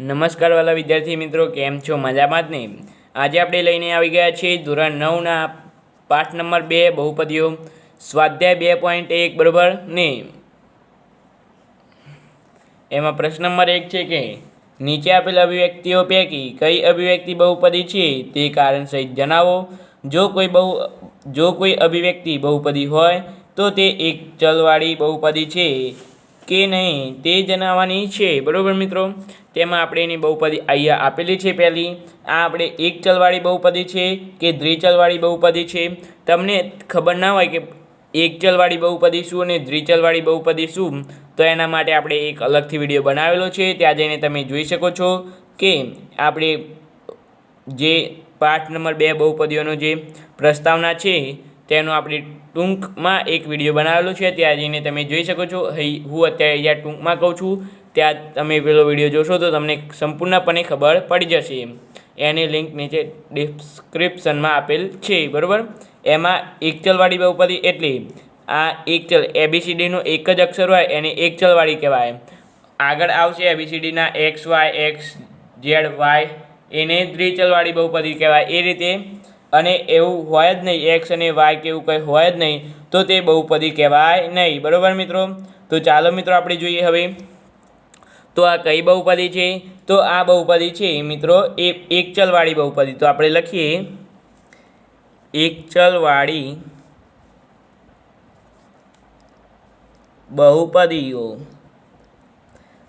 નમસ્કાર વાલા વિદ્યાર્થી મિત્રો, કેમ છો? મજામાં જ નહીં આજે આપણે લઈને આવી ગયા છીએ ધોરણ નવના પાઠ નંબર બે, બહુપદીઓ. સ્વાધ્યાય બે પોઈન્ટ એક, બરાબર ને? એમાં પ્રશ્ન નંબર એક છે કે, નીચે આપેલ અભિવ્યક્તિઓ પૈકી કઈ અભિવ્યક્તિ બહુપદી છે? તે કારણ સહિત જણાવો. જો કોઈ બહુ, જો કોઈ અભિવ્યક્તિ બહુપદી હોય, તો તે એક ચલવાળી બહુપદી છે. કે નહીં તે જણાવવાની છે. બરાબર મિત્રો? તેમાં આપણે એની બહુપદી અહીંયા આપેલી છે પહેલી. આ આપણે એક ચલવાળી બહુપદી છે કે દ્વિચલવાળી બહુપદી છે? તમને ખબર ના હોય કે એક ચલવાળી બહુપદી શું અને દ્વિચલવાળી બહુપદી શું? તો એના માટે આપણે એક અલગથી વીડિયો બનાવેલો છે. ત્યાં જઈને તમે જોઈ શકો છો કે આપણે જે પાઠ નંબર બે બહુપદીઓનો જે પ્રસ્તાવના છે તેનો આપણે ટૂંકમાં એક વીડિયો બનાવેલો છે, ત્યાં જઈને તમે જોઈ શકો છો. હું અત્યારે અહીંયા ટૂંકમાં કહું છું, ત્યાં તમે પેલો વીડિયો જોશો તો તમને સંપૂર્ણપણે ખબર પડી જશે. એની લિંક નીચે ડિસ્ક્રિપ્શનમાં આપેલ છે, બરાબર? એમાં એક ચલવાળી બહુપદી એટલે આ એક ચલ એબીસીડીનો એક જ અક્ષર હોય, એને એક ચલવાળી કહેવાય. આગળ આવશે એબીસીડીના x y x z y એને દ્વિચલવાળી બહુપદી કહેવાય. એ રીતે અને એવું હોય જ નહીં એક્સ અને વાય કે એવું કંઈ હોય જ નહીં, તો તે બહુપદી કહેવાય નહીં. બરાબર મિત્રો? તો ચાલો મિત્રો આપણે જોઈએ હવે. તો આ કઈ બહુપદી છે? તો આ બહુપદી છે મિત્રો, એ એક ચલવાળી બહુપદી. તો આપણે લખીએ. એક ચલવાળી બહુપદીઓ.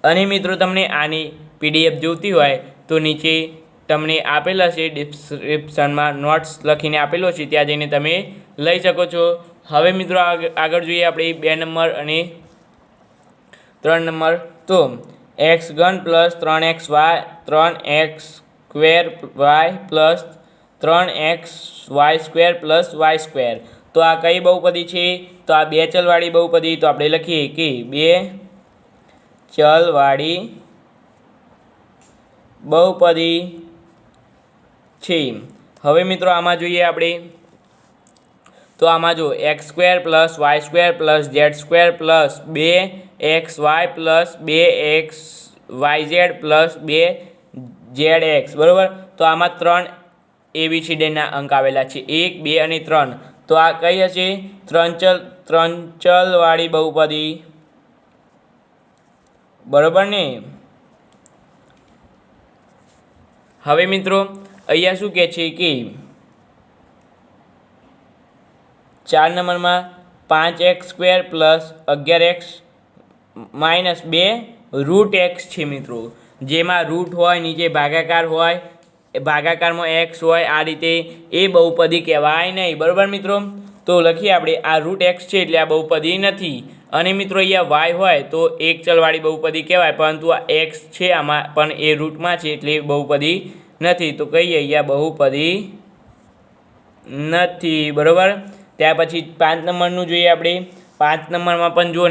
અને મિત્રો તમને આની પીડીએફ જોઈતી હોય, તો નીચે તમને આપેલા છે ડિસ્ક્રિપ્શનમાં નોટ્સ લખીને આપેલો છે, ત્યાં જઈને તમે લઈ શકો છો. હવે મિત્રો આગ- આગળ જોઈએ આપણે બે નંબર અને ત્રણ નંબર. તો એક્સ ઘન પ્લસ ત્રણ એક્સ વાય ત્રણ એક્સ સ્ક્વેર વાય પ્લસ ત્રણ x y square plus y square તો આ કઈ બહુપદી છે? તો આ બે ચલવાળી બહુપદી. તો આપણે લખીએ કે બે ચલવાળી બહુપદી છે હવે મિત્રો આમાં જોઈએ આપણે. તો આમાં જો x square plus y square plus z square plus બે એક્સ વાય પ્લસ બે એક્સ વાય ઝેડ પ્લસ બે ઝેડ એક્સ, બરાબર? તો આમાં ત્રણ એબીસીડીના અંક આવેલા છે. એક, બે અને ત્રણ. તો આ કઈ હશે? ત્રણચલ, ત્રણચલવાળી ત્રણ ચલવાળી બહુપદી. બરાબર ને? હવે મિત્રો અહીંયા શું કહે છે કે ચાર નંબરમાં પાંચ એક્સ સ્ક્વેર પ્લસ અગિયાર એક્સ માઇનસ બે રૂટ એક્સ છે મિત્રો. જેમાં રૂટ હોય, નીચે ભાગાકાર હોય ભાગાકારમાં એક્સ હોય, આ રીતે એ બહુપદી કહેવાય નહીં. બરાબર મિત્રો? તો લખીએ આપણે, આ રૂટ એક્સ છે એટલે આ બહુપદી નથી. અને મિત્રો અહીંયા વાય હોય તો એક ચલવાળી બહુપદી કહેવાય, પરંતુ આ એક્સ છે આમાં, પણ એ રૂટમાં છે એટલે બહુપદી નથી. તો કહીએ અહીંયા બહુપદી નથી, બરાબર? ત્યાર પછી પાંચ નંબરનું જોઈએ આપણે. પાંચ નંબરમાં પણ જો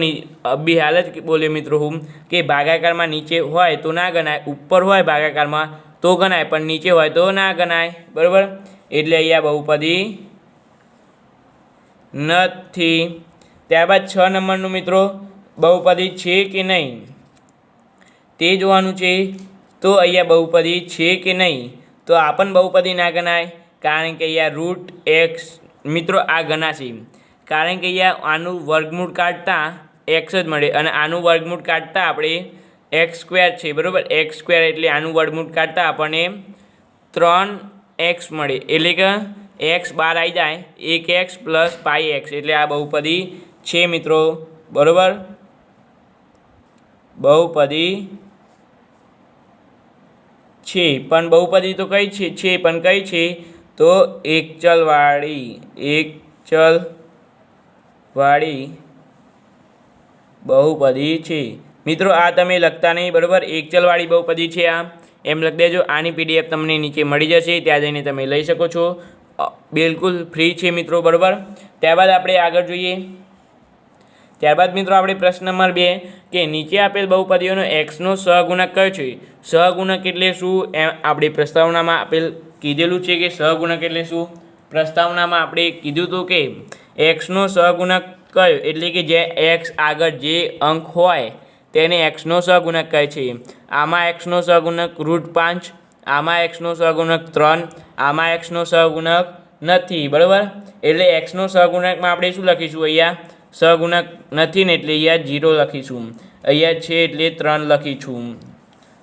અભી હાલ જ બોલે મિત્રો હું, કે ભાગાકારમાં નીચે હોય તો ના ગણાય, ઉપર હોય ભાગાકારમાં તો ગણાય, પણ નીચે હોય તો ના ગણાય, બરાબર? એટલે અહીંયા બહુપદી નથી. ત્યારબાદ છ નંબરનું મિત્રો, બહુપદી છે કે નહીં? તે જોવાનું છે. તો અહીંયા બહુપદી છે કે નહીં? તો આ પણ બહુપદી ના ગણાય. કારણ કે અહીંયા રૂટ એક્સ મિત્રો આ ગણાશે કારણ કે અહીંયા આનું વર્ગમૂળ કાઢતા એક્સ જ મળે અને આનું વર્ગમૂળ કાઢતા આપણે એક્સ સ્ક્વેર છે, બરાબર? એક્સ સ્ક્વેર એટલે આનું વર્ગમૂળ કાઢતા આપણને ત્રણ એક્સ મળે. એટલે કે એક્સ બાર આવી જાય, એક એક્સ પ્લસ પાઈ એક્સ એટલે આ બહુપદી છે, મિત્રો. બરાબર? બહુપદી છે, પણ બહુપદી તો કઈ છે છે, પણ કઈ છે? તો એક ચલવાળી એક ચલવાળી બહુપદી છે. મિત્રો, આ તમે લખતા નહીં, બરાબર? એક ચલવાળી બહુપદી છે આ. એમ લખી દેજો, આની પીડીએફ તમને નીચે મળી જશે, ત્યાં જઈને તમે લઈ શકો છો. બિલકુલ ફ્રી છે મિત્રો, બરાબર? ત્યારબાદ આપણે આગળ જોઈએ. ત્યારબાદ મિત્રો આપણે પ્રશ્ન નંબર બે, કે નીચે આપેલ બહુપદીઓનો એક્સનો સહગુણક કયો છે? સહગુણક એટલે શું? એમ આપણી પ્રસ્તાવનામાં આપેલ કીધેલું છે કે સહગુણક એટલે શું? પ્રસ્તાવનામાં આપણે કીધું હતું કે એક્સનો સહગુણક કયો? એટલે કે જે એક્સ આગળ જે અંક હોય, તેને એક્સનો સહગુણક કહે છે. આમાં એક્સનો સહગુણક રૂટ પાંચ, આમાં એક્સનો સહગુણક ત્રણ, આમાં એક્સનો સહગુણક નથી, બરાબર? એટલે એક્સનો સહગુણકમાં આપણે શું લખીશું અહીંયા? સહગુણક નથી ને એટલે અહીંયા જીરો લખીશું. અહીંયા છે એટલે ત્રણ લખીશું.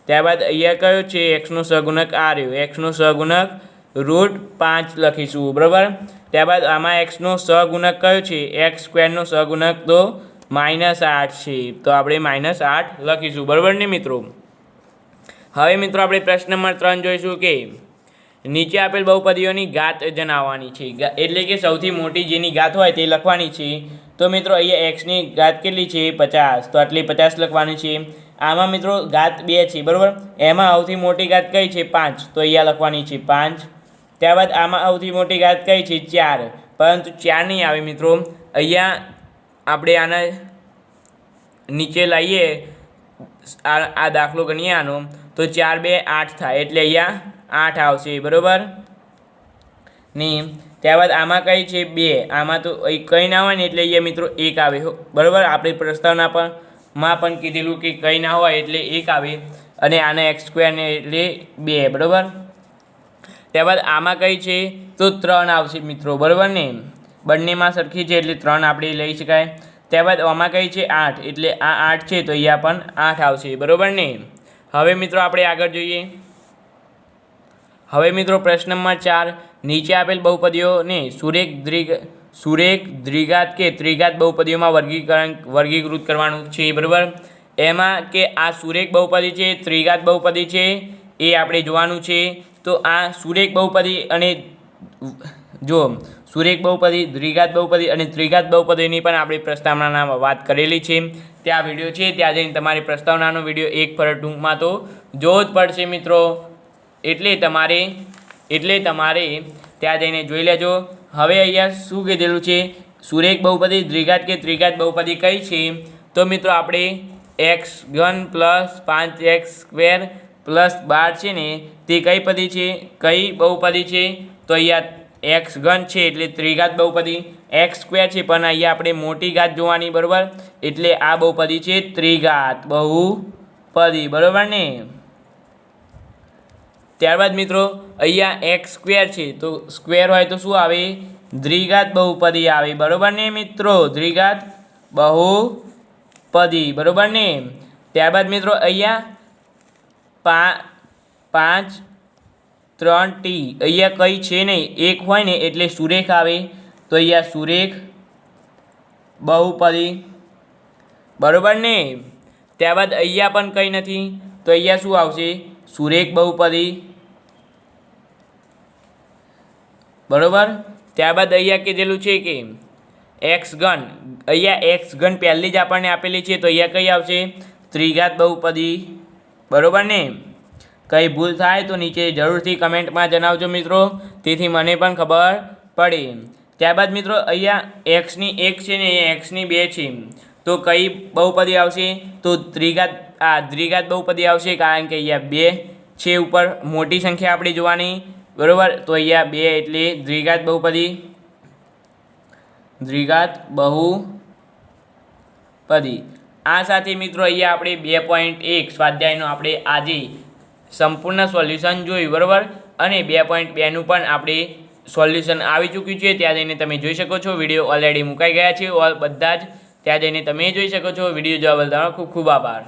ત્યારબાદ અહીંયા કયો છે? એક્સનો સહગુણક આ રહ્યો. એક્સનો સહગુણક રૂટ પાંચ લખીશું. બરાબર? ત્યારબાદ આમાં એક્સનો સહગુણક કયો છે? એક્સ સ્ક્વેરનો સહગુણક તો માઇનસ આઠ છે. તો આપણે માઇનસ આઠ લખીશું. બરાબર ને મિત્રો? હવે મિત્રો આપણે પ્રશ્ન નંબર ત્રણ જોઈશું કે નીચે આપેલ બહુપદીઓની ઘાત જણાવવાની છે. એટલે કે સૌથી મોટી જેની ઘાત હોય તે લખવાની છે. તો મિત્રો, અહીંયા એક્સની ઘાત કેટલી છે? પચાસ. તો આટલી પચાસ લખવાની છે. આમાં મિત્રો ઘાત બે છે, બરાબર? એમાં સૌથી મોટી ઘાત કઈ છે? પાંચ. તો અહીંયા લખવાની છે પાંચ. ત્યારબાદ આમાં સૌથી મોટી ઘાત કઈ છે? ચાર. પરંતુ ચાર નહીં આવે મિત્રો. અહીંયા આપણે આના નીચે લાવીએ આ દાખલો ગણીએ આનો. તો ચાર બે આઠ થાય. એટલે અહીંયા આઠ આવશે, બરાબર? ને, ત્યારબાદ આમાં કઈ છે બે? આમાં તો કંઈ ના હોય ને એટલે અહીંયા મિત્રો એક આવે બરાબર? આપણે પ્રસ્તાવના પણ, માં પણ કીધેલું કે કંઈ ના હોય એટલે એક આવે, અને આના એક્સ સ્ક્વેરને એટલે બે, બરાબર? ત્યારબાદ આમાં કઈ છે, તો ત્રણ આવશે મિત્રો, બરાબર ને? બંનેમાં સરખી છે એટલે ત્રણ આપણે લઈ શકાય. ત્યારબાદ આમાં કઈ છે આઠ, એટલે આ આઠ છે તો અહીંયા પણ આઠ આવશે, બરાબર ને? હવે મિત્રો આપણે આગળ જોઈએ. હવે મિત્રો પ્રશ્ન નંબર ચાર, નીચે આપેલ બહુપદીઓને સુરેખ દ્રિગ, સુરેખ દ્વિઘાત કે ત્રિઘાત બહુપદીઓમાં વર્ગીકરણ, વર્ગીકૃત કરવાનું છે બરાબર? એમાં કે આ સુરેખ બહુપદી છે, ત્રિઘાત બહુપદી છે, એ આપણે જોવાનું છે. તો આ સુરેખ બહુપદી અને જો, સુરેખ બહુપદી દ્વિઘાત બહુપદી અને ત્રિઘાત બહુપદીની પણ આપણે પ્રસ્તાવનામાં વાત કરેલી છે. ત્યાં વીડિયો છે, ત્યાં જઈને તમારે પ્રસ્તાવનાનો વીડિયો એક પર ટૂંકમાં તો જોવો જ પડશે મિત્રો. એટલે તમારે એટલે તમારે ત્યાં જઈને જોઈ લેજો. હવે અહીંયા શું કીધેલું છે? સુરેખ બહુપદી, દ્વિઘાત કે ત્રિઘાત બહુપદી કઈ છે? તો મિત્રો આપણે એક્સ ઘન પ્લસ પાંચ એક્સ સ્ક્વેર પ્લસ બાર છે ને, તે કઈ પદી છે? કઈ બહુપદી છે? તો અહીંયા એક્સ ઘન છે એટલે ત્રિઘાત બહુપદી. એક્સ સ્ક્વેર છે પણ અહીંયા આપણે મોટી ઘાત જોવાની બરાબર? એટલે આ બહુપદી છે ત્રિઘાત બહુપદી. બરાબર ને? ત્યારબાદ મિત્રો, અહીંયા એક્સ સ્ક્વેર છે. તો સ્ક્વેર હોય તો શું આવે? દ્વિઘાત બહુપદી આવે. બરોબર ને મિત્રો? દ્વિઘાત બહુપદી. બરોબર ને? ત્યારબાદ મિત્રો, અહીંયા પા, પાંચ, ત્રણ ટી અહીંયા કંઈ છે નહીં. એક હોય ને એટલે સુરેખ આવે. તો અહીંયા સુરેખ બહુપદી. બરોબર ને? ત્યારબાદ અહીંયા પણ કંઈ નથી. તો અહીંયા શું આવશે? સુરેખ બહુપદી. બરોબર? ત્યારબાદ અહીંયા કીધેલું છે કે એક્સ ગન અહીંયા એક્સ ગણ પહેલી જ આપણને આપેલી છે, તો અહીંયા કઈ આવશે? ત્રિઘાત બહુપદી. બરોબર ને? કંઈ ભૂલ થાય તો નીચે જરૂરથી કમેન્ટમાં જણાવજો મિત્રો. તેથી મને પણ ખબર પડે. ત્યારબાદ મિત્રો, અહીંયા એક્સની એક છે ને અહીંયા એક્સની બે છે. તો કઈ બહુપદી આવશે? તો ત્રિઘાત આ દ્વિઘાત બહુપદી આવશે કારણ કે અહીંયા બે છે ઉપર. મોટી સંખ્યા આપણે જોવાની, બરાબર? તો અહીંયા બે એટલે દ્વિઘાત બહુપદી દ્વિઘાત બહુપદી. આ સાથે મિત્રો અહીંયા આપણે બે પોઈન્ટ એક સ્વાધ્યાયનો આપણે આજે સંપૂર્ણ સોલ્યુશન જોયું, બરાબર? અને બે પોઈન્ટ બેનું પણ આપણે સોલ્યુશન આવી ચૂક્યું છે. ત્યાં જઈને તમે જોઈ શકો છો, વીડિયો ઓલરેડી મુકાઈ ગયા છે. ઓલ બધા જ ત્યાં જઈને તમે જોઈ શકો છો. વીડિયો જોવા બદલ ખૂબ ખૂબ આભાર.